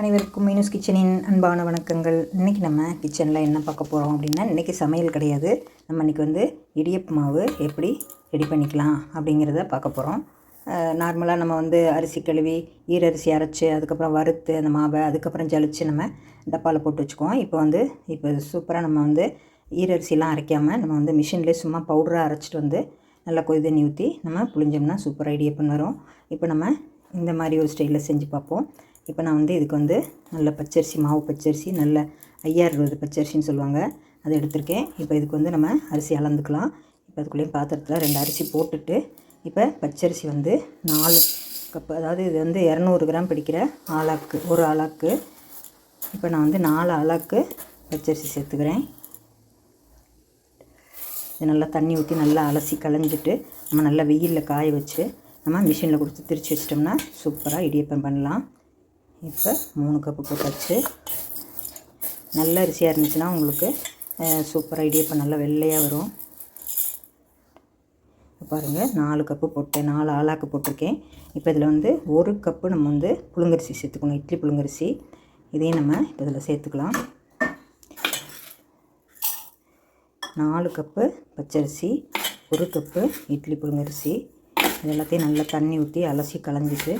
அனைவருக்கும் மீனூஸ் கிச்சனின் அன்பான வணக்கங்கள். இன்றைக்கி நம்ம கிச்சனில் என்ன பார்க்க போகிறோம் அப்படின்னா இன்றைக்கி சமையல் கிடையாது. நம்ம இன்றைக்கி வந்து இடியப்பு மாவு எப்படி ரெடி பண்ணிக்கலாம் அப்படிங்கிறத பார்க்க போகிறோம் நார்மலாக நம்ம வந்து அரிசி கழுவி ஈரரிசி அரைச்சி அதுக்கப்புறம் வறுத்து அந்த மாவை அதுக்கப்புறம் ஜலிச்சு நம்ம டப்பாவில் போட்டு வச்சுக்குவோம். இப்போ வந்து இப்போ சூப்பராக நம்ம வந்து ஈரரிசிலாம் அரைக்காமல் நம்ம வந்து மிஷின்லேயே சும்மா பவுடராக அரைச்சிட்டு வந்து நல்லா கொதி தண்ணி ஊற்றி நம்ம புளிஞ்சோம்னா சூப்பராக இடியப்பன் வரும். இப்போ நம்ம இந்த மாதிரி ஒரு ஸ்டைலில் செஞ்சு பார்ப்போம். இப்போ நான் வந்து இதுக்கு வந்து நல்ல பச்சரிசி மாவு பச்சரிசி நல்ல ஐயா இருபது பச்சரிசின்னு சொல்லுவாங்க. அதை எடுத்திருக்கேன். இப்போ இதுக்கு வந்து நம்ம அரிசி அளந்துக்கலாம். இப்போ அதுக்குள்ளேயும் பாத்திரத்தில் ரெண்டு அரிசி போட்டுட்டு இப்போ பச்சரிசி வந்து நாலு கப்பு அதாவது இது வந்து இரநூறு கிராம் பிடிக்கிற ஆளாக்கு ஒரு ஆளாக்கு. இப்போ நான் வந்து நாலு ஆளாக்கு பச்சரிசி சேர்த்துக்கிறேன். இது நல்லா தண்ணி ஊற்றி நல்லா அலசி களைஞ்சிட்டு நம்ம நல்லா வெயிலில் காய வச்சு நம்ம மிஷினில் கொடுத்து திரிச்சு வச்சிட்டோம்னா சூப்பராக இடியப்பம் பண்ணலாம். இப்போ மூணு கப்பு போட்டாச்சு நல்ல அரிசியாக இருந்துச்சுன்னா உங்களுக்கு சூப்பராக இப்போ நல்லா வெள்ளையாக வரும். பாருங்கள் நாலு கப்பு போட்டேன். நாலு ஆளாக்கு போட்டிருக்கேன். இப்போ இதில் வந்து ஒரு கப்பு நம்ம வந்து புழுங்கரிசி சேர்த்துக்கணும். இட்லி புழுங்கரிசி. இதையும் நம்ம இப்போ இதில் சேர்த்துக்கலாம். நாலு கப்பு பச்சரிசி ஒரு கப்பு இட்லி புழுங்கரிசி. இது எல்லாத்தையும் நல்லா தண்ணி ஊற்றி அலசி களைஞ்சிட்டு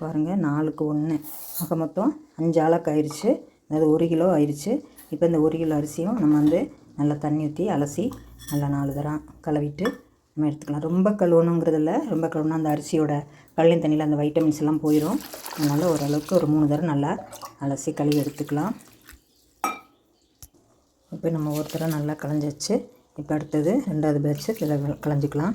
பாருங்கள் நாலுக்கு ஒன்று ஆக மொத்தம் அஞ்சு ஆளாக்கு ஆயிடுச்சு அதாவது ஒரு கிலோ ஆயிடுச்சு இப்போ இந்த ஒரு கிலோ அரிசியும் நம்ம வந்து நல்லா தண்ணி ஊற்றி அலசி நல்லா நாலு தரம் கழுவிட்டு நம்ம எடுத்துக்கலாம். ரொம்ப கழுவணுங்கிறதில்ல ரொம்ப கழுவுனா அந்த அரிசியோட கல்லின் தண்ணியில் அந்த வைட்டமின்ஸ் எல்லாம் போயிடும் அதனால் ஓரளவுக்கு ஒரு மூணு தரம் நல்லா அலசி கழுவி எடுத்துக்கலாம். இப்போ நம்ம ஒரு தரம் நல்லா களைஞ்சிச்சு இப்போ அடுத்தது ரெண்டாவது பேட்ச்சு இதில் களைஞ்சிக்கலாம்.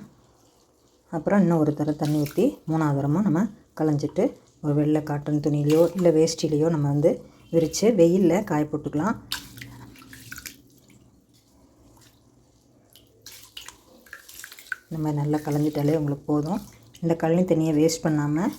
அப்புறம் இன்னும் ஒரு தரம் தண்ணி ஊற்றி மூணாவது தரமும் நம்ம களைஞ்சிட்டு ஒரு வெள்ளை காட்டன் துணியிலையோ இல்லை வேஷ்டிலேயோ நம்ம வந்து விரித்து வெயிலில் காய போட்டுக்கலாம். இந்த மாதிரி நல்லா களைஞ்சிட்டாலே உங்களுக்கு போதும். இந்த கழனி தண்ணியை வேஸ்ட் பண்ணாமல்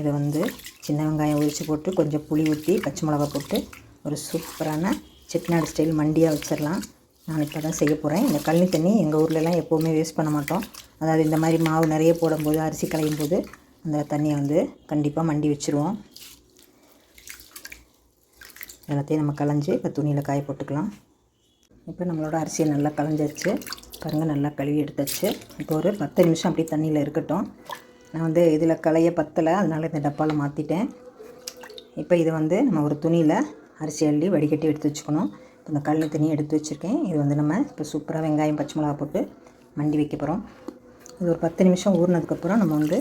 இதை வந்து சின்ன வெங்காயம் உரித்து போட்டு கொஞ்சம் புளி ஊற்றி பச்சை மிளகா போட்டு ஒரு சூப்பரான செட்டிநாடு ஸ்டைல் மண்டியாக வச்சிடலாம் நான் இப்போ தான் செய்ய போகிறேன் இந்த கழனி தண்ணி எங்கள் ஊர்லலாம் எப்போவுமே வேஸ்ட் பண்ண மாட்டோம். அதாவது இந்த மாதிரி மாவு நிறைய போடும்போது அரிசி களையும் போது அந்த தண்ணியை வந்து கண்டிப்பாக மண்டி வச்சுருவோம். எல்லாத்தையும் நம்ம களைஞ்சி இப்போ துணியில் காய போட்டுக்கலாம். இப்போ நம்மளோட அரிசியை நல்லா களைஞ்சிருச்சு. பாருங்கள் நல்லா கழுவி எடுத்தாச்சு. இப்போ ஒரு பத்து நிமிஷம் அப்படியே தண்ணியில் இருக்கட்டும். நான் வந்து இதில் களைய பத்தலை அதனால் இந்த டப்பாவில் மாற்றிட்டேன் இப்போ இது வந்து நம்ம ஒரு துணியில் அரிசி அள்ளி வடிகட்டி எடுத்து வச்சுக்கணும். இப்போ இந்த கல் தண்ணியை எடுத்து வச்சுருக்கேன். இது வந்து நம்ம இப்போ சூப்பராக வெங்காயம் பச்சை மிளகா போட்டு மண்டி வைக்க போகிறோம் இது ஒரு பத்து நிமிஷம் ஊறினதுக்கப்புறம் நம்ம வந்து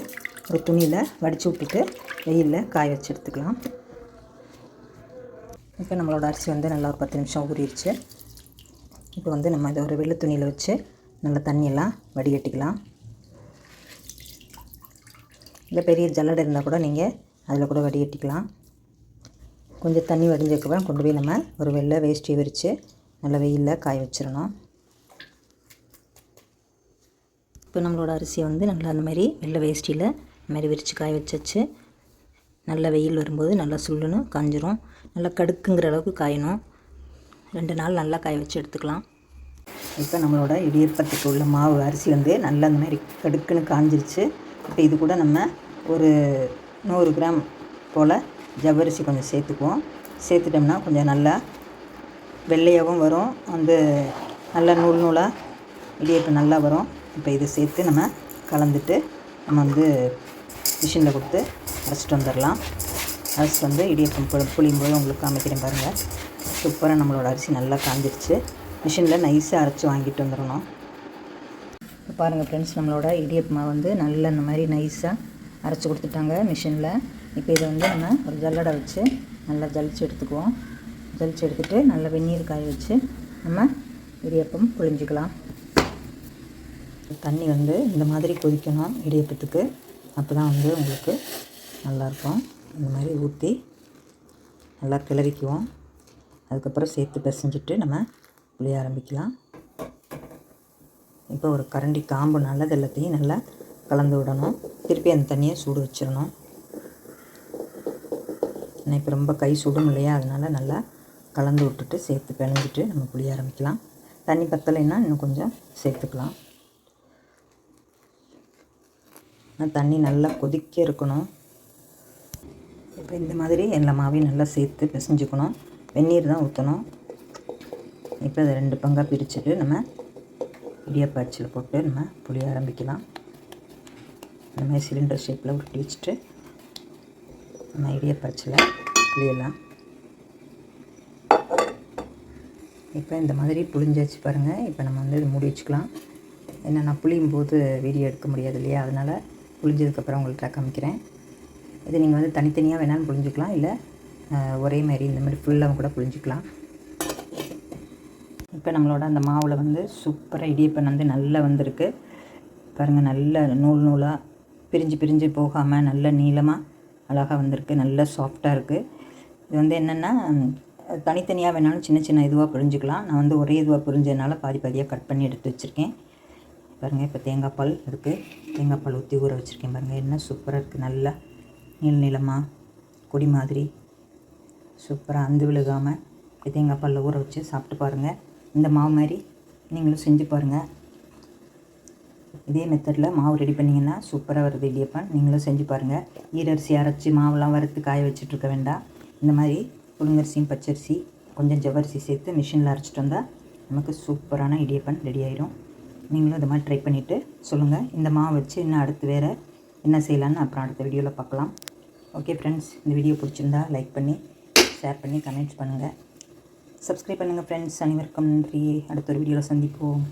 ஒரு துணியில் வடித்து விட்டுட்டு வெயிலில் காய வச்சு எடுத்துக்கலாம். இப்போ நம்மளோட அரிசி வந்து நல்லா ஒரு பத்து நிமிஷம் ஊறிடுச்சு இப்போ வந்து நம்ம இதை ஒரு வெள்ளை துணியில் வச்சு நல்லா தண்ணியெல்லாம் வடிகட்டிக்கலாம். இல்லை பெரிய ஜல்லடை இருந்தால் கூட நீங்கள் அதில் கூட வடிகட்டிக்கலாம். கொஞ்சம் தண்ணி வடிஞ்சக்கப்புறம் கொண்டு போய் நம்ம ஒரு வெள்ளை வேஷ்டி விரித்து நல்லா வெயிலில் காய வச்சிடணும். இப்போ நம்மளோட அரிசியை வந்து நல்லா அந்த மாதிரி வெள்ளை வேஷ்டியில் மாதிரி விரித்து காய வச்சாச்சு. நல்ல வெயில் வரும்போது நல்லா சுள்ளுன்னு காஞ்சிரும். நல்லா கடுக்குங்கிற அளவுக்கு காயணும். ரெண்டு நாள் நல்லா காய வச்சு எடுத்துக்கலாம். இப்போ நம்மளோட இடியப்பத்துக்கு உள்ள மாவு அரிசி வந்து நல்லா அந்த மாதிரி கடுக்குன்னு காஞ்சிருச்சு. இப்போ இது கூட நம்ம ஒரு நூறு கிராம் போல் ஜவ்வரிசி கொஞ்சம் சேர்த்துக்குவோம். சேர்த்துட்டோம்னா கொஞ்சம் நல்லா வெள்ளையாகவும் வரும். வந்து நல்லா நூல் நூலாக இடியப்பம் நல்லா வரும். இப்போ இதை சேர்த்து நம்ம கலந்துட்டு நம்ம வந்து மிஷினில் கொடுத்து அரைச்சிட்டு வந்துடலாம். அரைச்சிட்டு வந்து இடியப்பம் புளி புளியும் போது உங்களுக்கு காமிக்கிறேன் பாருங்கள் சூப்பராக நம்மளோட அரிசி நல்லா காஞ்சிருச்சு. மிஷினில் நைஸாக அரைச்சி வாங்கிட்டு வந்துடணும். இப்போ பாருங்கள் ஃப்ரெண்ட்ஸ் நம்மளோட இடியப்பமாக வந்து நல்ல இந்த மாதிரி நைஸாக அரைச்சி கொடுத்துட்டாங்க மிஷினில். இப்போ இதை வந்து நம்ம ஒரு ஜல்லடை வச்சு நல்லா ஜலிச்சு எடுத்துக்குவோம். ஜலிச்சு எடுத்துகிட்டு நல்லா வெந்நீர் காய வச்சு நம்ம இடியப்பம் புழிஞ்சிக்கலாம். தண்ணி வந்து இந்த மாதிரி கொதிக்கணும் இடியப்பத்துக்கு. அப்போ தான் வந்து உங்களுக்கு நல்லாயிருக்கும். இந்த மாதிரி ஊற்றி நல்லா கிளறிக்குவோம். அதுக்கப்புறம் சேர்த்து பிசைஞ்சிட்டு நம்ம புளிய ஆரம்பிக்கலாம். இப்போ ஒரு கரண்டி காம்பு நல்லது எல்லாத்தையும் நல்லா கலந்து விடணும். திருப்பி அந்த தண்ணியை சூடு வச்சிடணும். ஏன்னா இப்போ ரொம்ப கை சுடும் இல்லையா? அதனால் நல்லா கலந்து விட்டுட்டு சேர்த்து பிணைஞ்சிட்டு நம்ம புளிய ஆரம்பிக்கலாம். தண்ணி பத்தலைன்னா இன்னும் கொஞ்சம் சேர்த்துக்கலாம். ஆனால் தண்ணி நல்லா கொதிக்க இருக்கணும். இப்போ இந்த மாதிரி எல்லா மாவையும் நல்லா சேர்த்து பிசைஞ்சுக்கணும். வெந்நீர் தான் ஊற்றணும் இப்போ அதை ரெண்டு பங்காக பிரிச்சுட்டு நம்ம இடியாப்ப அச்சில் போட்டு நம்ம புளிய ஆரம்பிக்கலாம். இந்த மாதிரி சிலிண்டர் ஷேப்பில் உருட்டி வச்சுட்டு நம்ம இடியாப்ப அச்சில் புளியலாம். இப்போ இந்த மாதிரி புளிஞ்சாச்சு பாருங்கள் இப்போ நம்ம வந்து இது மூடி வச்சுக்கலாம். ஏன்னா நான் புளியும் போது வீடியோ எடுக்க முடியாது இல்லையா? அதனால் புளிஞ்சதுக்கப்புறம் உங்கள்கிட்ட காமிக்கிறேன். இது நீங்கள் வந்து தனித்தனியாக வேணாலும் புளிஞ்சிக்கலாம் இல்லை ஒரே மாதிரி இந்த மாதிரி ஃபுல்லாக கூட புளிஞ்சிக்கலாம் இப்போ நம்மளோட அந்த மாவில் வந்து சூப்பராக இடியப்பன் வந்து நல்லா வந்திருக்கு. பாருங்கள் நல்ல நூல் நூலாக பிரிஞ்சு பிரிஞ்சு போகாமல் நல்ல நீளமாக அழகாக வந்திருக்கு. நல்ல சாஃப்டாக இருக்குது இது வந்து என்னென்னா தனித்தனியாக வேணாலும் சின்ன சின்ன இதுவாக புரிஞ்சுக்கலாம். நான் வந்து ஒரே இதுவாக புரிஞ்சதுனால பாதி பாதியாக கட் பண்ணி எடுத்து வச்சுருக்கேன். பாருங்கள் இப்போ தேங்காய் பால் இருக்குது தேங்காய் பால் ஊற்றி ஊற வச்சுருக்கேன் பாருங்கள் என்ன சூப்பராக இருக்குது நல்லா நீள நீளமாக கொடி மாதிரி சூப்பராக அந்து விழுகாமல் இப்படி தேங்காய் பாலில் ஊற வச்சு சாப்பிட்டு பாருங்கள் இந்த மாவு மாதிரி நீங்களும் செஞ்சு பாருங்கள் இதே மெத்தடில் மாவு ரெடி பண்ணிங்கன்னா சூப்பராக வருது இடியப்பன் நீங்களும் செஞ்சு பாருங்கள் ஈரரிசி அரைச்சி மாவுலாம் வறுத்து காய வச்சுட்ருக்க வேண்டாம். இந்த மாதிரி புழுங்கரிசியும் பச்சரிசி கொஞ்சம் ஜவ்வரிசி சேர்த்து மிஷினில் அரைச்சிட்டு வந்தால் நமக்கு சூப்பரான இடியப்பன் ரெடி ஆயிரும். நீங்களும் இது மாதிரி ட்ரை பண்ணிவிட்டு சொல்லுங்கள் இந்த மாவு வச்சு இன்னும் அடுத்து வேறு என்ன செய்யலான்னு அப்புறம் அடுத்த வீடியோவில் பார்க்கலாம். ஓகே ஃப்ரெண்ட்ஸ் இந்த வீடியோ பிடிச்சிருந்தா லைக் பண்ணி ஷேர் பண்ணி கமெண்ட்ஸ் பண்ணுங்கள் சப்ஸ்கிரைப் பண்ணுங்கள் ஃப்ரெண்ட்ஸ் அனைவருக்கும் நன்றி. அடுத்த ஒரு வீடியோவில் சந்திப்போம்.